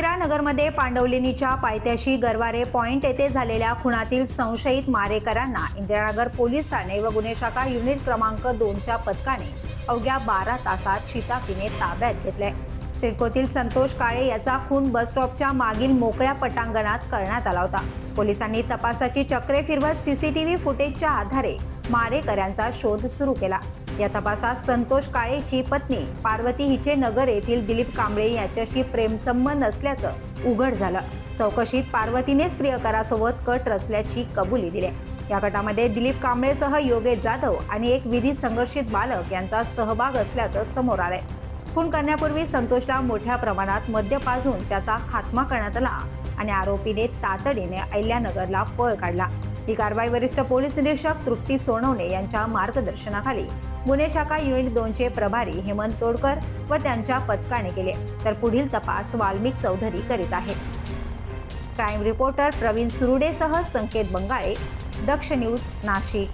इंदिरानगरमध्ये पांडवलिनीच्या पायथ्याशी गरवारे पॉइंट येथे झालेल्या खुनातील संशयित मारेकरांना इंदिरानगर पोलीस ठाणे व गुन्हे शाखा युनिट क्रमांक दोनच्या पथकाने अवघ्या बारा तासात शिताफीने ताब्यात घेतले सिडकोतील संतोष काळे याचा खून बस स्टॉपच्या मागील मोकळ्या पटांगणात करण्यात आला होता. पोलिसांनी तपासाची चक्रे फिरवत सीसीटीव्ही फुटेजच्या आधारे मारेकऱ्यांचा शोध सुरू केला. या तपासात संतोष काळेची पत्नी पार्वती हिचे नगर येथील दिलीप कांबळे याच्याशी प्रेमसंबंध असल्याचं उघड झालं. चौकशीत पार्वतीनेच प्रियकरासोबत कट रचल्याची कबुली दिली. या गटामध्ये दिलीप कांबळेसह योगेश जाधव आणि एक विधी संघर्षित बालक यांचा सहभाग असल्याचं समोर आलंय. खून करण्यापूर्वी संतोषला मोठ्या प्रमाणात मद्य पाजून त्याचा खात्मा करण्यात आला आणि आरोपीने तातडीने अहिल्यानगरला पळ काढला. ही कारवाई वरिष्ठ पोलीस निरीक्षक तृप्ती सोनवणे यांच्या मार्गदर्शनाखाली. गुन्हे शाखा युनिट दोनचे प्रभारी हेमंत तोडकर व त्यांच्या पथकाने केले. तर पुढील तपास वाल्मिक चौधरी करीत आहेत क्राईम रिपोर्टर प्रवीण सुरुडेसह संकेत बंगाळे दक्ष न्यूज नाशिक.